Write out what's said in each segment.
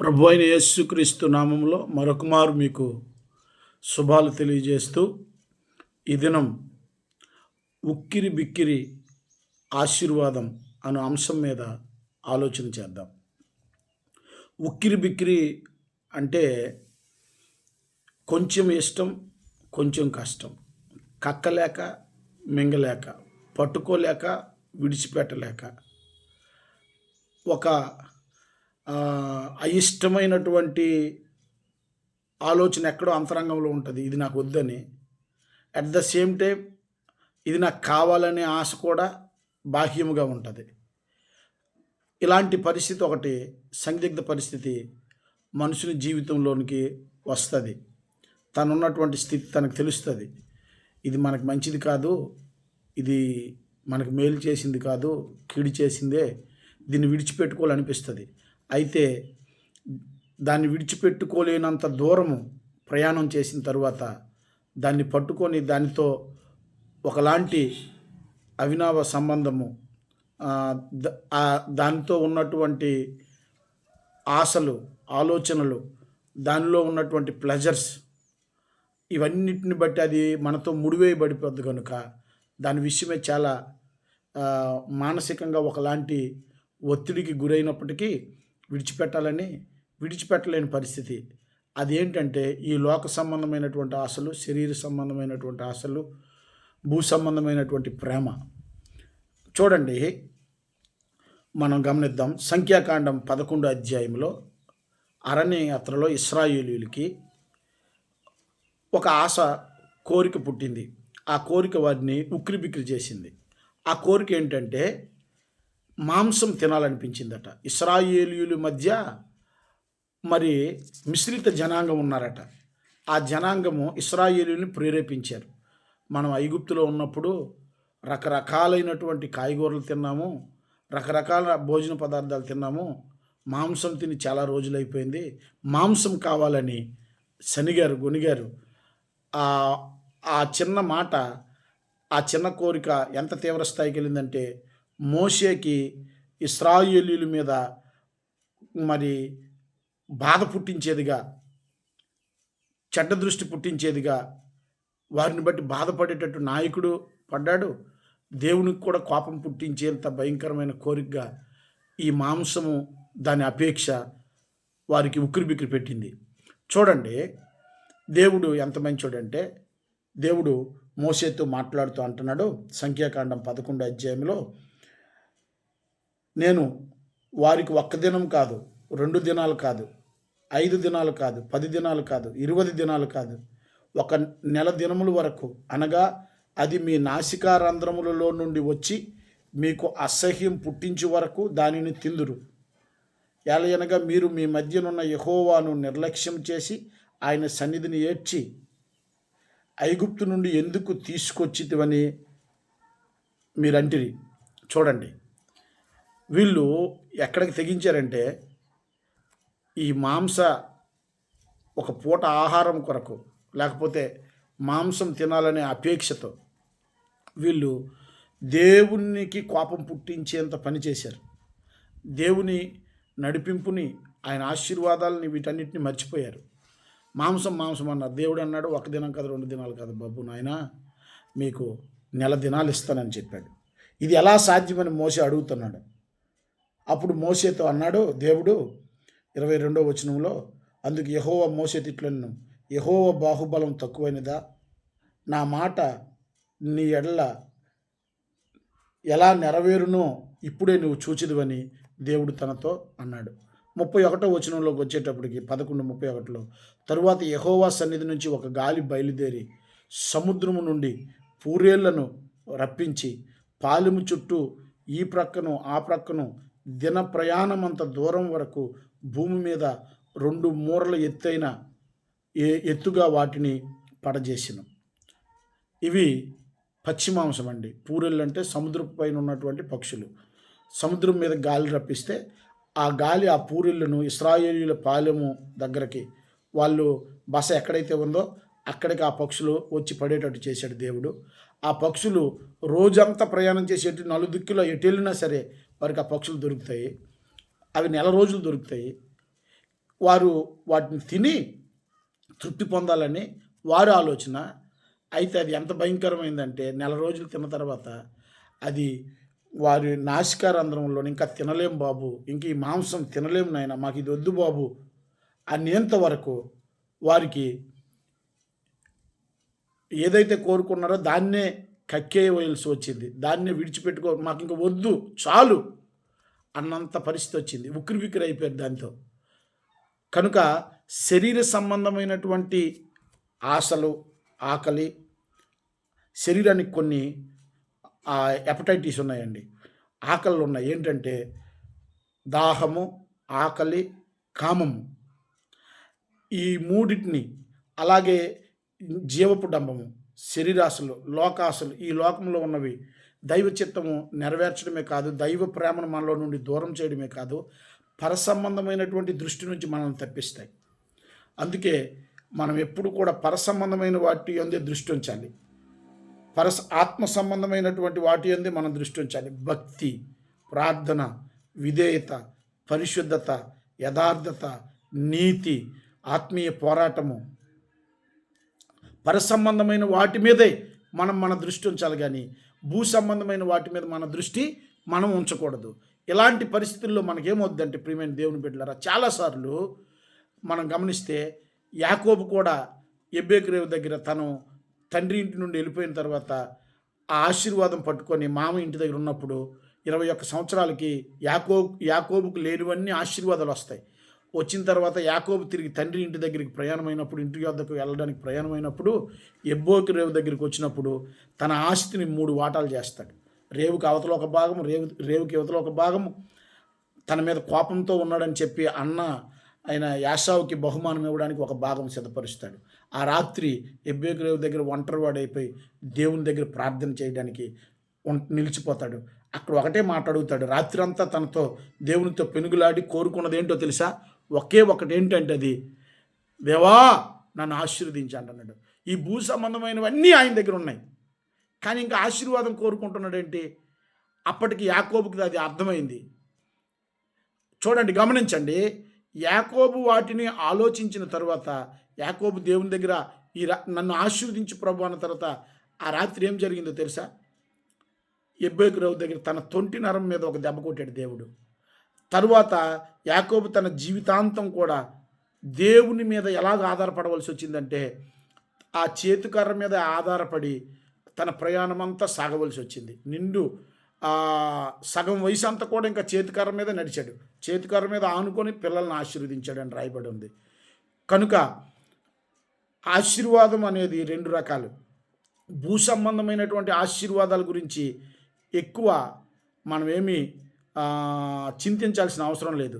ప్రభు అయిన యేసుక్రీస్తు నామంలో మరొకమారు మీకు శుభాలు తెలియజేస్తూ ఈ దినం ఉక్కిరి బిక్కిరి ఆశీర్వాదం అనే అంశం మీద ఆలోచన చేద్దాం. ఉక్కిరి బిక్కిరి అంటే కొంచెం ఇష్టం కొంచెం కష్టం. కక్కలేక మింగలేక పట్టుకోలేక విడిచిపెట్టలేక ఒక అయిష్టమైనటువంటి ఆలోచన ఎక్కడో అంతరంగంలో ఉంటుంది. ఇది నాకు వద్దని. అట్ ద సేమ్ టైం ఇది నాకు కావాలనే ఆశ కూడా బాహ్యముగా ఉంటుంది. ఇలాంటి పరిస్థితి ఒకటి సందిగ్ధ పరిస్థితి మనుషుని జీవితంలోనికి వస్తుంది. తనున్నటువంటి స్థితి తనకు తెలుస్తుంది. ఇది మనకు మంచిది కాదు. ఇది మనకు మేలు చేసింది కాదు. కీడు చేసిందే. దీన్ని విడిచిపెట్టుకోవాలనిపిస్తుంది. అయితే దాన్ని విడిచిపెట్టుకోలేనంత దూరము ప్రయాణం చేసిన తర్వాత దాన్ని పట్టుకొని దానితో ఒకలాంటి అవినావ సంబంధము దానితో ఉన్నటువంటి ఆశలు ఆలోచనలు దానిలో ఉన్నటువంటి ప్లెజర్స్ ఇవన్నిటిని బట్టి అది మనతో ముడివేయబడిపోద్ది కనుక దాని విషయమే చాలా మానసికంగా ఒకలాంటి ఒత్తిడికి గురైనప్పటికీ విడిచిపెట్టాలని విడిచిపెట్టలేని పరిస్థితి. అదేంటంటే ఈ లోక సంబంధమైనటువంటి ఆశలు శరీర సంబంధమైనటువంటి ఆశలు భూ సంబంధమైనటువంటి ప్రేమ. చూడండి మనం గమనిద్దాం. సంఖ్యాకాండం పదకొండు అధ్యాయంలో అరణ్య యాత్రలో ఇస్రాయేలీలకి ఒక ఆశ కోరిక పుట్టింది. ఆ కోరిక వారిని ఉక్కిరి చేసింది. ఆ కోరిక ఏంటంటే మాంసం తినాలనిపించిందట. ఇస్రాయేలీయుల మధ్య మరి మిశ్రిత జనాంగం ఉన్నారట. ఆ జనాంగము ఇస్రాయేలీని ప్రేరేపించారు. మనం ఐగుప్తులో ఉన్నప్పుడు రకరకాలైనటువంటి కాయగూరలు తిన్నాము రకరకాల భోజన పదార్థాలు తిన్నాము. మాంసం తిని చాలా రోజులైపోయింది. మాంసం కావాలని శనిగారు గునిగారు ఆ ఆ చిన్న మాట ఆ చిన్న కోరిక ఎంత తీవ్ర స్థాయికి వెళ్ళిందంటే మోషేకి ఇస్రాయేలీల మీద మరి బాధ పుట్టించేదిగా చెడ్డ దృష్టి పుట్టించేదిగా వారిని బట్టి బాధపడేటట్టు నాయకుడు పడ్డాడు. దేవునికి కూడా కోపం పుట్టించేంత భయంకరమైన కోరికగా ఈ మాంసము దాని అపేక్ష వారికి ఉక్కిరి బిక్కిరి పెట్టింది. చూడండి దేవుడు ఎంత మంచోడంటే దేవుడు మోసేతో మాట్లాడుతూ అంటున్నాడు. సంఖ్యాకాండం పదకొండు అధ్యాయంలో నేను వారికి ఒక్క దినం కాదు రెండు దినాలు కాదు ఐదు దినాలు కాదు పది దినాలు కాదు ఇరవై దినాలు కాదు ఒక నెల దినముల వరకు అనగా అది మీ నాసికారంధ్రములలో నుండి వచ్చి మీకు అసహ్యం పుట్టించే వరకు దానిని తిందురు. ఎలయనగా మీరు మీ మధ్యనున్న యహోవాను నిర్లక్ష్యం చేసి ఆయన సన్నిధిని ఏడ్చి ఐగుప్తు నుండి ఎందుకు తీసుకొచ్చితివని మీరంటిరి. చూడండి. వీళ్ళు ఎక్కడికి తెగించారంటే ఈ మాంస ఒక పూట ఆహారం కొరకు లేకపోతే మాంసం తినాలనే అపేక్షతో వీళ్ళు దేవునికి కోపం పుట్టించేంత పని చేశారు. దేవుని నడిపింపుని ఆయన ఆశీర్వాదాలని వీటన్నిటిని మర్చిపోయారు. మాంసం మాంసం అన్నారు. దేవుడు అన్నాడు ఒక దినం కాదు రెండు దినాలు కాదు బాబు నాయన మీకు నెల దినాలు ఇస్తానని చెప్పాడు. ఇది ఎలా సాధ్యమని మోసే అడుగుతున్నాడు. అప్పుడు మోసేతో అన్నాడు దేవుడు ఇరవై రెండో వచనంలో అందుకు యహోవ మోసే తిట్లను యహోవ బాహుబలం తక్కువైనదా? నా మాట నీ ఎడల ఎలా నెరవేరునో ఇప్పుడే నువ్వు చూచిదివని దేవుడు తనతో అన్నాడు. ముప్పై ఒకటో వచనంలోకి వచ్చేటప్పటికి పదకొండు ముప్పై ఒకటిలో తరువాత యహోవా సన్నిధి నుంచి ఒక గాలి బయలుదేరి సముద్రము నుండి పూరేళ్ళను రప్పించి పాలెము చుట్టూ ఈ ప్రక్కను ఆ ప్రక్కను దిన ప్రయాణమంత దూరం వరకు భూమి మీద రెండు మూరల ఎత్తైన ఏ- ఎత్తుగా వాటిని పడజేసిన. ఇవి పచ్చి మాంసం అండి పూరెళ్ళు అంటే సముద్రపు పైన ఉన్నటువంటి పక్షులు. సముద్రం మీద గాలి రప్పిస్తే ఆ గాలి ఆ పూరిళ్ళను ఇస్రాయేలీల పాలెము దగ్గరికి వాళ్ళు బస ఎక్కడైతే ఉందో అక్కడికి ఆ పక్షులు వచ్చి పడేటట్టు చేశాడు దేవుడు. ఆ పక్షులు రోజంతా ప్రయాణం చేసేటి నలుదిక్కులో ఎటు వెళ్ళినా సరే వారికి ఆ పక్షులు దొరుకుతాయి. అవి నెల రోజులు దొరుకుతాయి. వారు వాటిని తిని తృప్తి పొందాలని వారి ఆలోచన. అయితే అది ఎంత భయంకరమైందంటే నెల రోజులు తిన్న తర్వాత అది వారి నాసికారంధ్రంలో ఇంకా తినలేం బాబు ఇంక ఈ మాంసం తినలేం నాయన మాకు ఇది వద్దు బాబు అనేంత వరకు వారికి ఏదైతే కోరుకున్నారో దాన్నే కక్కేయవలసి వచ్చింది. దాన్నే విడిచిపెట్టుకో మాకు ఇంకా వద్దు చాలు అన్నంత పరిస్థితి వచ్చింది. ఉక్కిరి బిక్కిరి అయిపోయారు దాంతో. కనుక శరీర సంబంధమైనటువంటి ఆశలు ఆకలి శరీరానికి కొన్ని ఎపటైటిస్ ఉన్నాయండి. ఆకళ్ళు ఉన్నాయి. ఏంటంటే దాహము ఆకలి కామము. ఈ మూడింటిని అలాగే జీవపు డంబము శరీరాశలు లోకాశలు ఈ లోకంలో ఉన్నవి దైవ చిత్తము నెరవేర్చడమే కాదు దైవ ప్రేమను మనలో నుండి దూరం చేయడమే కాదు పరసంబంధమైనటువంటి దృష్టి నుంచి మనల్ని తప్పిస్తాయి. అందుకే మనం ఎప్పుడు కూడా పరసంబంధమైన వాటి అందే దృష్టి ఉంచాలి. పరస ఆత్మ సంబంధమైనటువంటి వాటి అందే మనం దృష్టి ఉంచాలి. భక్తి ప్రార్థన విధేయత పరిశుద్ధత యథార్థత నీతి ఆత్మీయ పోరాటము పరసంబంధమైన వాటి మీదే మనం మన దృష్టి ఉంచాలి కానీ భూ సంబంధమైన వాటి మీద మన దృష్టి మనం ఉంచకూడదు. ఇలాంటి పరిస్థితుల్లో మనకేమవుద్దంటే ప్రియమైన దేవుని బిడ్డలారా చాలాసార్లు మనం గమనిస్తే యాకోబు కూడా ఎబ్బేకురేవు దగ్గర తను తండ్రి ఇంటి నుండి వెళ్ళిపోయిన తర్వాత ఆ ఆశీర్వాదం పట్టుకొని మామ ఇంటి దగ్గర ఉన్నప్పుడు ఇరవై ఒక్క సంవత్సరాలకి యాకో యాకోబుకు లేనివన్నీ ఆశీర్వాదాలు వస్తాయి. వచ్చిన తర్వాత యాకోబు తిరిగి తండ్రి ఇంటి దగ్గరికి ప్రయాణమైనప్పుడు ఇంటి వద్దకు వెళ్ళడానికి ప్రయాణమైనప్పుడు ఎబ్బోకి రేవు దగ్గరికి వచ్చినప్పుడు తన ఆస్తిని మూడు వాటాలు చేస్తాడు. రేవుకి అవతల ఒక భాగం రేవు రేవుకి అవతల ఒక భాగం తన మీద కోపంతో ఉన్నాడని చెప్పి అన్న ఆయన యాసావుకి బహుమానం ఇవ్వడానికి ఒక భాగం సిద్ధపరుస్తాడు. ఆ రాత్రి ఎబ్బేకు రేవు దగ్గర ఒంటరి వాడైపోయి దేవుని దగ్గర ప్రార్థన చేయడానికి ఉం- నిలిచిపోతాడు. అక్కడ ఒకటే మాట అడుగుతాడు. రాత్రి అంతా తనతో దేవునితో పెనుగులాడి కోరుకున్నది ఏంటో తెలుసా? ఒకే ఒకటి ఏంటంటే అది దేవా నన్ను ఆశీర్వదించండి అన్నాడు ఈ భూ సంబంధమైనవన్నీ ఆయన దగ్గర ఉన్నాయి. కానీ ఇంకా ఆశీర్వాదం కోరుకుంటున్నాడు ఏంటి అప్పటికి యాకోబుకి అది అర్థమైంది. చూడండి గమనించండి. యాకోబు వాటిని ఆలోచించిన తర్వాత యాకోబు దేవుని దగ్గర ఈ నన్ను ఆశీర్వదించి ప్రభు అన్న తర్వాత ఆ రాత్రి ఏం జరిగిందో తెలుసా? ఎబ్బేకు రావు దగ్గర తన తొంటి నరం మీద ఒక దెబ్బ కొట్టాడు దేవుడు. తరువాత యాకోబు తన జీవితాంతం కూడా దేవుని మీద ఎలాగ ఆధారపడవలసి వచ్చిందంటే ఆ చేతికర్ర మీద ఆధారపడి తన ప్రయాణం అంతా సాగవలసి వచ్చింది. నిండు సగం వయసు అంతా కూడా ఇంకా చేతికర్ర మీద నడిచాడు. చేతికర్ర మీద ఆనుకొని పిల్లల్ని ఆశీర్వదించాడు అని రాయబడి ఉంది. కనుక ఆశీర్వాదం అనేది రెండు రకాలు. భూ సంబంధమైనటువంటి ఆశీర్వాదాల గురించి ఎక్కువ మనమేమి చింతించాల్సిన అవసరం లేదు.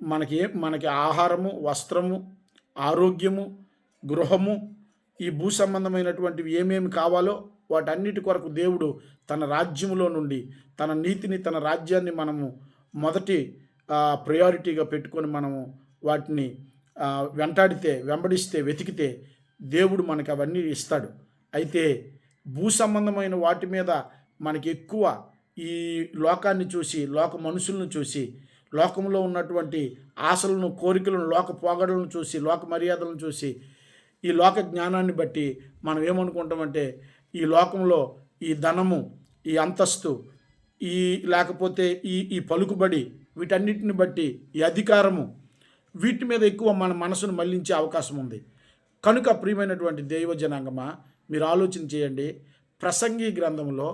మనకి మనకి ఆహారము వస్త్రము ఆరోగ్యము గృహము ఈ భూ సంబంధమైనటువంటివి ఏమేమి కావాలో వాటన్నిటి కొరకు దేవుడు తన రాజ్యములో నుండి తన నీతిని తన రాజ్యాన్ని మనము మొదటి ప్రయారిటీగా పెట్టుకొని మనము వాటిని వెంటాడితే వెంబడిస్తే వెతికితే దేవుడు మనకి అవన్నీ ఇస్తాడు. అయితే భూ సంబంధమైన వాటి మీద మనకి ఎక్కువ ఈ లోకాన్ని చూసి లోక మనుషులను చూసి లోకంలో ఉన్నటువంటి ఆశలను కోరికలను లోక పోగడలను చూసి లోక మర్యాదలను చూసి ఈ లోక జ్ఞానాన్ని బట్టి మనం ఏమనుకుంటామంటే ఈ లోకంలో ఈ ధనము ఈ అంతస్తు ఈ లేకపోతే ఈ ఈ పలుకుబడి వీటన్నిటిని బట్టి ఈ అధికారము వీటి మీద ఎక్కువ మన మనసును మళ్ళించే అవకాశం ఉంది. కనుక ప్రియమైనటువంటి దైవ జనాంగమా మీరు ఆలోచన చేయండి. ప్రసంగి గ్రంథంలో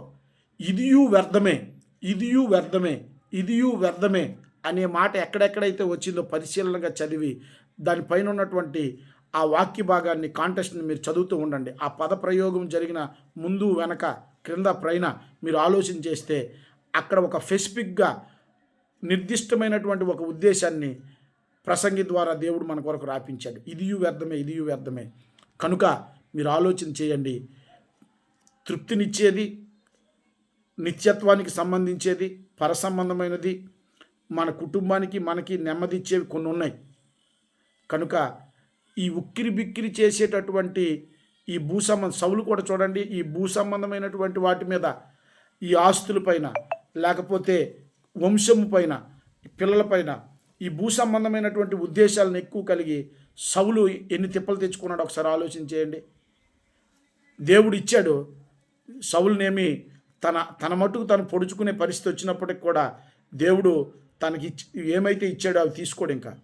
ఇదియు వ్యర్థమే ఇదియు వ్యర్థమే ఇదియు వ్యర్థమే అనే మాట ఎక్కడెక్కడైతే వచ్చిందో పరిశీలనగా చదివి దానిపైన ఉన్నటువంటి ఆ వాక్య భాగాన్ని కాంటెస్ట్ని మీరు చదువుతూ ఉండండి. ఆ పద ప్రయోగం జరిగిన ముందు వెనక క్రింద పైన మీరు ఆలోచన చేస్తే అక్కడ ఒక స్పెసిఫిక్గా నిర్దిష్టమైనటువంటి ఒక ఉద్దేశాన్ని ప్రసంగి ద్వారా దేవుడు మన కొరకు రాపించాడు. ఇదియు వ్యర్థమే ఇదియు వ్యర్థమే. కనుక మీరు ఆలోచన చేయండి. తృప్తినిచ్చేది నిత్యత్వానికి సంబంధించేది పరసంబంధమైనది మన కుటుంబానికి మనకి నెమ్మది ఇచ్చేవి కొన్ని ఉన్నాయి. కనుక ఈ ఉక్కిరి బిక్కిరి చేసేటటువంటి ఈ భూ సంబంధ సౌలు కూడా చూడండి ఈ భూ సంబంధమైనటువంటి వాటి మీద ఈ ఆస్తులపైన లేకపోతే వంశము పైన పిల్లలపైన ఈ భూ సంబంధమైనటువంటి ఉద్దేశాలను ఎక్కువ కలిగి సౌలు ఎన్ని తిప్పలు తెచ్చుకున్నాడు ఒకసారి ఆలోచన చేయండి. దేవుడు ఇచ్చాడు సౌలునేమి తన తన మట్టుకు తను పొడుచుకునే పరిస్థితి వచ్చినప్పటికి కూడా దేవుడు తనకి ఏమైతే ఇచ్చాడో అవి తీసుకోడు ఇంకా.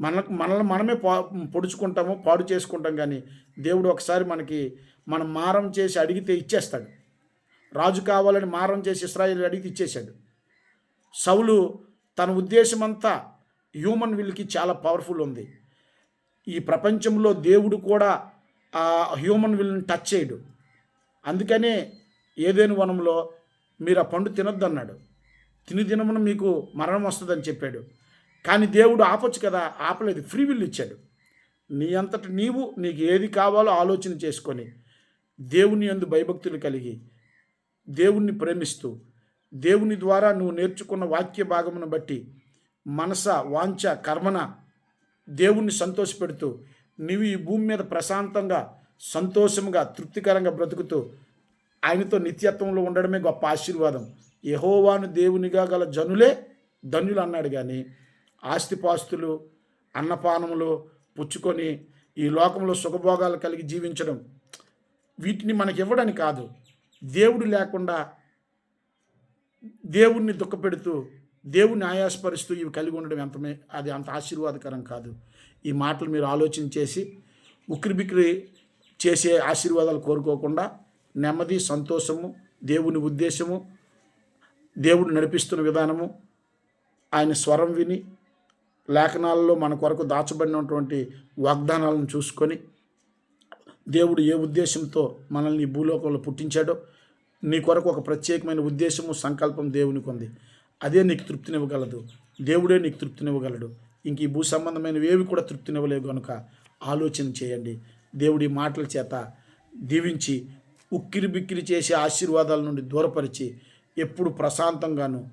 మన మనల్ని మనమే పా పొడుచుకుంటాము పాడు చేసుకుంటాం కానీ దేవుడు ఒకసారి మనకి మనం మారం చేసి అడిగితే ఇచ్చేస్తాడు. రాజు కావాలని మారం చేసి ఇస్రాయిల్ అడిగితే ఇచ్చేశాడు. సౌలు తన ఉద్దేశమంతా హ్యూమన్ విల్కి చాలా పవర్ఫుల్ ఉంది. ఈ ప్రపంచంలో దేవుడు కూడా ఆ హ్యూమన్ విల్ని టచ్ చేయడు. అందుకనే ఏదేను వనంలో మీరు ఆ పండు తినొద్దు అన్నాడు తిని దినమున మీకు మరణం వస్తుందని చెప్పాడు. కానీ దేవుడు ఆపొచ్చు కదా ఆపలేదు ఫ్రీ విల్ ఇచ్చాడు. నీ అంతటి నీవు నీకు ఏది కావాలో ఆలోచన చేసుకొని దేవుని అందు భయభక్తులు కలిగి దేవుణ్ణి ప్రేమిస్తూ దేవుని ద్వారా నువ్వు నేర్చుకున్న వాక్య భాగమును బట్టి మనస వాంఛ కర్మన దేవుణ్ణి సంతోషపెడుతూ నీవు ఈ భూమి మీద ప్రశాంతంగా సంతోషంగా తృప్తికరంగా బ్రతుకుతూ ఆయనతో నిత్యత్వంలో ఉండడమే గొప్ప ఆశీర్వాదం. యహోవాను దేవునిగా గల జనులే ధనులు అన్నాడు కానీ ఆస్తిపాస్తులు అన్నపానములు పుచ్చుకొని ఈ లోకంలో సుఖభోగాలు కలిగి జీవించడం వీటిని మనకి ఇవ్వడానికి కాదు. దేవుడు లేకుండా దేవుణ్ణి దుఃఖపెడుతూ దేవుణ్ణి ఆయాసపరుస్తూ ఇవి కలిగి ఉండడం ఎంతమే అది అంత ఆశీర్వాదకరం కాదు. ఈ మాటలు మీరు ఆలోచన చేసి ఉక్కిరిబిక్కిరి చేసే ఆశీర్వాదాలు కోరుకోకుండా నెమ్మది సంతోషము దేవుని ఉద్దేశము దేవుడు నడిపిస్తున్న విధానము ఆయన స్వరం విని లేఖనాలలో మన కొరకు దాచబడినటువంటి వాగ్దానాలను చూసుకొని దేవుడు ఏ ఉద్దేశంతో మనల్ని భూలోకంలో పుట్టించాడో నీ కొరకు ఒక ప్రత్యేకమైన ఉద్దేశము సంకల్పం దేవునికి ఉంది. అదే నీకు తృప్తినివ్వగలదు. దేవుడే నీకు తృప్తినివ్వగలడు. ఇంక ఈ భూ సంబంధమైనవి ఏవి కూడా తృప్తినివ్వలేవు కనుక ఆలోచన చేయండి. దేవుడి మాటల చేత దీవించి ఉక్కిరి బిక్కిరి చేసే ఆశీర్వాదాల నుండి దూరపరిచి ఎప్పుడు ప్రశాంతంగాను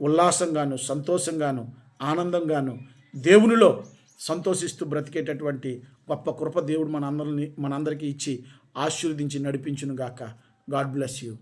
ఉల్లాసంగాను సంతోషంగాను ఆనందంగాను దేవునిలో సంతోషిస్తూ బ్రతికేటటువంటి గొప్ప కృప దేవుడు మన అందరిని మనందరికీ ఇచ్చి ఆశీర్వదించి నడిపించునుగాక. God bless you.